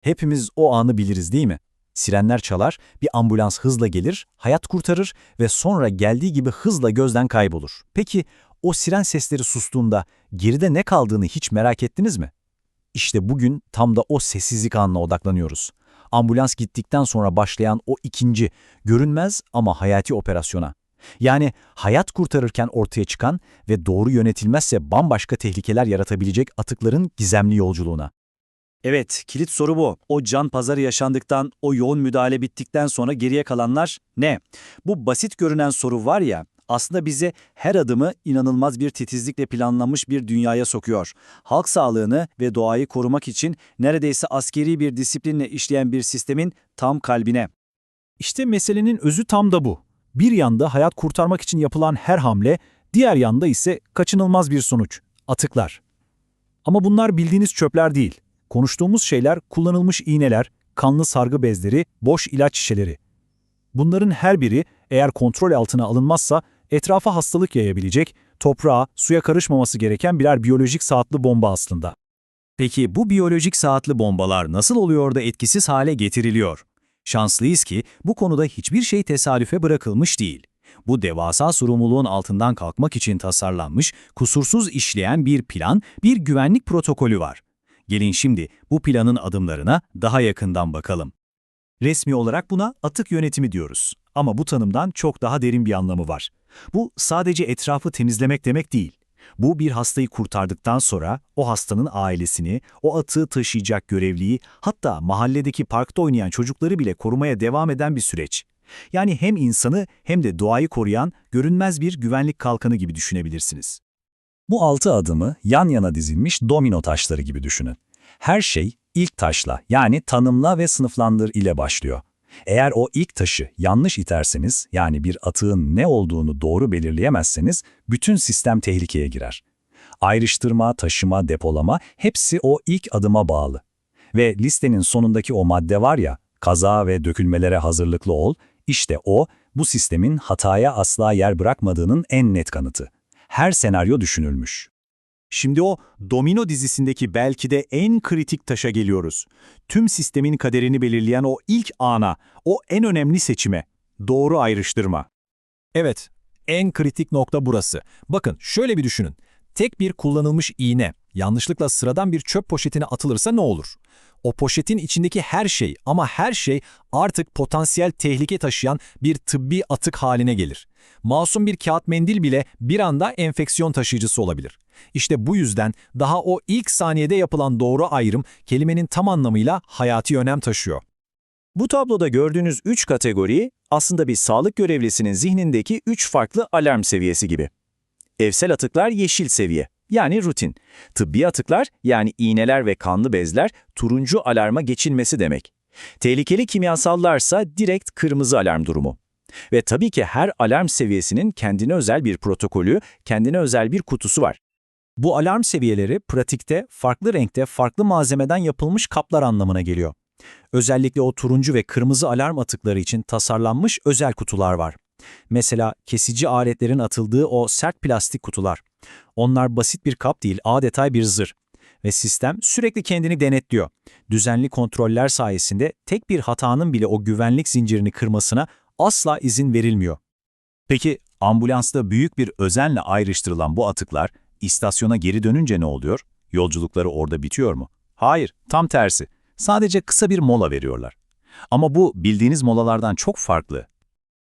Hepimiz o anı biliriz değil mi? Sirenler çalar, bir ambulans hızla gelir, hayat kurtarır ve sonra geldiği gibi hızla gözden kaybolur. Peki o siren sesleri sustuğunda geride ne kaldığını hiç merak ettiniz mi? İşte bugün tam da o sessizlik anına odaklanıyoruz. Ambulans gittikten sonra başlayan o ikinci, görünmez ama hayati operasyona. Yani hayat kurtarırken ortaya çıkan ve doğru yönetilmezse bambaşka tehlikeler yaratabilecek atıkların gizemli yolculuğuna. Evet, kilit soru bu. O can pazarı yaşandıktan, o yoğun müdahale bittikten sonra geriye kalanlar ne? Bu basit görünen soru var ya, aslında bize her adımı inanılmaz bir titizlikle planlanmış bir dünyaya sokuyor. Halk sağlığını ve doğayı korumak için neredeyse askeri bir disiplinle işleyen bir sistemin tam kalbine. İşte meselenin özü tam da bu. Bir yanda hayat kurtarmak için yapılan her hamle, diğer yanda ise kaçınılmaz bir sonuç, atıklar. Ama bunlar bildiğiniz çöpler değil. Konuştuğumuz şeyler kullanılmış iğneler, kanlı sargı bezleri, boş ilaç şişeleri. Bunların her biri eğer kontrol altına alınmazsa etrafa hastalık yayabilecek, toprağa, suya karışmaması gereken birer biyolojik saatli bomba aslında. Peki bu biyolojik saatli bombalar nasıl oluyor da etkisiz hale getiriliyor? Şanslıyız ki bu konuda hiçbir şey tesadüfe bırakılmış değil. Bu devasa sorumluluğun altından kalkmak için tasarlanmış, kusursuz işleyen bir plan, bir güvenlik protokolü var. Gelin şimdi bu planın adımlarına daha yakından bakalım. Resmi olarak buna atık yönetimi diyoruz. Ama bu tanımdan çok daha derin bir anlamı var. Bu sadece etrafı temizlemek demek değil. Bu bir hastayı kurtardıktan sonra o hastanın ailesini, o atığı taşıyacak görevliyi, hatta mahalledeki parkta oynayan çocukları bile korumaya devam eden bir süreç. Yani hem insanı hem de doğayı koruyan görünmez bir güvenlik kalkanı gibi düşünebilirsiniz. Bu altı adımı yan yana dizilmiş domino taşları gibi düşünün. Her şey ilk taşla yani tanımla ve sınıflandır ile başlıyor. Eğer o ilk taşı yanlış iterseniz, yani bir atığın ne olduğunu doğru belirleyemezseniz, bütün sistem tehlikeye girer. Ayrıştırma, taşıma, depolama hepsi o ilk adıma bağlı. Ve listenin sonundaki o madde var ya, kaza ve dökülmelere hazırlıklı ol, işte o, bu sistemin hataya asla yer bırakmadığının en net kanıtı. Her senaryo düşünülmüş. Şimdi o domino dizisindeki belki de en kritik taşa geliyoruz. Tüm sistemin kaderini belirleyen o ilk ana, o en önemli seçime, doğru ayrıştırma. Evet, en kritik nokta burası. Bakın şöyle bir düşünün. Tek bir kullanılmış iğne, yanlışlıkla sıradan bir çöp poşetine atılırsa ne olur? O poşetin içindeki her şey ama her şey artık potansiyel tehlike taşıyan bir tıbbi atık haline gelir. Masum bir kağıt mendil bile bir anda enfeksiyon taşıyıcısı olabilir. İşte bu yüzden daha o ilk saniyede yapılan doğru ayrım kelimenin tam anlamıyla hayati önem taşıyor. Bu tabloda gördüğünüz üç kategori aslında bir sağlık görevlisinin zihnindeki üç farklı alarm seviyesi gibi. Evsel atıklar yeşil seviye, yani rutin. Tıbbi atıklar, yani iğneler ve kanlı bezler turuncu alarma geçilmesi demek. Tehlikeli kimyasallarsa direkt kırmızı alarm durumu. Ve tabii ki her alarm seviyesinin kendine özel bir protokolü, kendine özel bir kutusu var. Bu alarm seviyeleri pratikte farklı renkte farklı malzemeden yapılmış kaplar anlamına geliyor. Özellikle o turuncu ve kırmızı alarm atıkları için tasarlanmış özel kutular var. Mesela kesici aletlerin atıldığı o sert plastik kutular. Onlar basit bir kap değil, adeta bir zır. Ve sistem sürekli kendini denetliyor. Düzenli kontroller sayesinde tek bir hatanın bile o güvenlik zincirini kırmasına asla izin verilmiyor. Peki ambulansta büyük bir özenle ayrıştırılan bu atıklar istasyona geri dönünce ne oluyor? Yolculukları orada bitiyor mu? Hayır, tam tersi. Sadece kısa bir mola veriyorlar. Ama bu bildiğiniz molalardan çok farklı.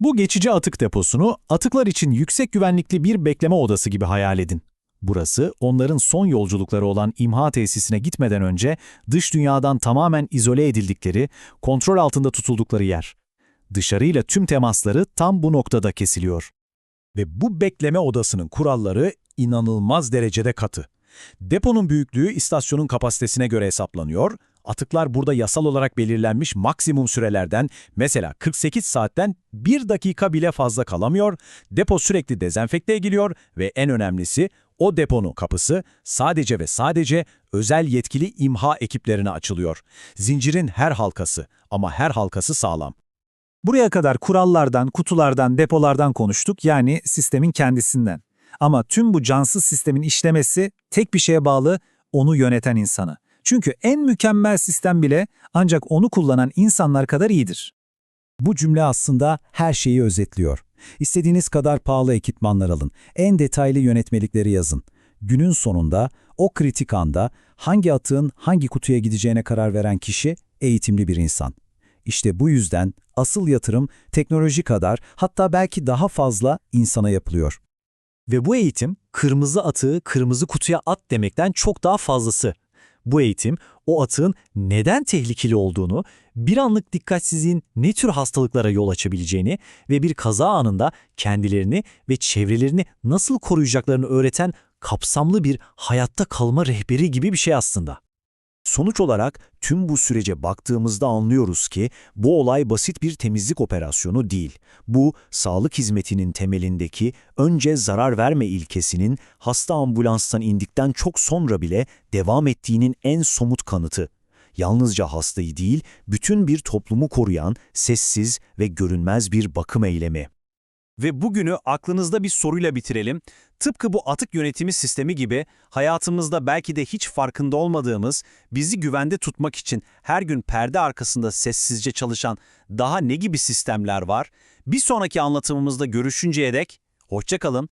Bu geçici atık deposunu atıklar için yüksek güvenlikli bir bekleme odası gibi hayal edin. Burası onların son yolculukları olan imha tesisine gitmeden önce dış dünyadan tamamen izole edildikleri, kontrol altında tutuldukları yer. Dışarıyla tüm temasları tam bu noktada kesiliyor. Ve bu bekleme odasının kuralları inanılmaz derecede katı. Deponun büyüklüğü istasyonun kapasitesine göre hesaplanıyor, atıklar burada yasal olarak belirlenmiş maksimum sürelerden mesela 48 saatten 1 dakika bile fazla kalamıyor, depo sürekli dezenfekte ediliyor ve en önemlisi o deponun kapısı sadece ve sadece özel yetkili imha ekiplerine açılıyor. Zincirin her halkası ama her halkası sağlam. Buraya kadar kurallardan, kutulardan, depolardan konuştuk yani sistemin kendisinden. Ama tüm bu cansız sistemin işlemesi tek bir şeye bağlı, onu yöneten insana. Çünkü en mükemmel sistem bile ancak onu kullanan insanlar kadar iyidir. Bu cümle aslında her şeyi özetliyor. İstediğiniz kadar pahalı ekipmanlar alın, en detaylı yönetmelikleri yazın. Günün sonunda o kritik anda hangi atığın hangi kutuya gideceğine karar veren kişi eğitimli bir insan. İşte bu yüzden asıl yatırım teknoloji kadar hatta belki daha fazla insana yapılıyor. Ve bu eğitim kırmızı atığı kırmızı kutuya at demekten çok daha fazlası. Bu eğitim o atığın neden tehlikeli olduğunu, bir anlık dikkatsizliğin ne tür hastalıklara yol açabileceğini ve bir kaza anında kendilerini ve çevrelerini nasıl koruyacaklarını öğreten kapsamlı bir hayatta kalma rehberi gibi bir şey aslında. Sonuç olarak tüm bu sürece baktığımızda anlıyoruz ki bu olay basit bir temizlik operasyonu değil. Bu sağlık hizmetinin temelindeki önce zarar verme ilkesinin hasta ambulanstan indikten çok sonra bile devam ettiğinin en somut kanıtı. Yalnızca hastayı değil, bütün bir toplumu koruyan sessiz ve görünmez bir bakım eylemi. Ve bugünü aklınızda bir soruyla bitirelim. Tıpkı bu atık yönetimi sistemi gibi hayatımızda belki de hiç farkında olmadığımız, bizi güvende tutmak için her gün perde arkasında sessizce çalışan daha ne gibi sistemler var? Bir sonraki anlatımımızda görüşünceye dek hoşça kalın,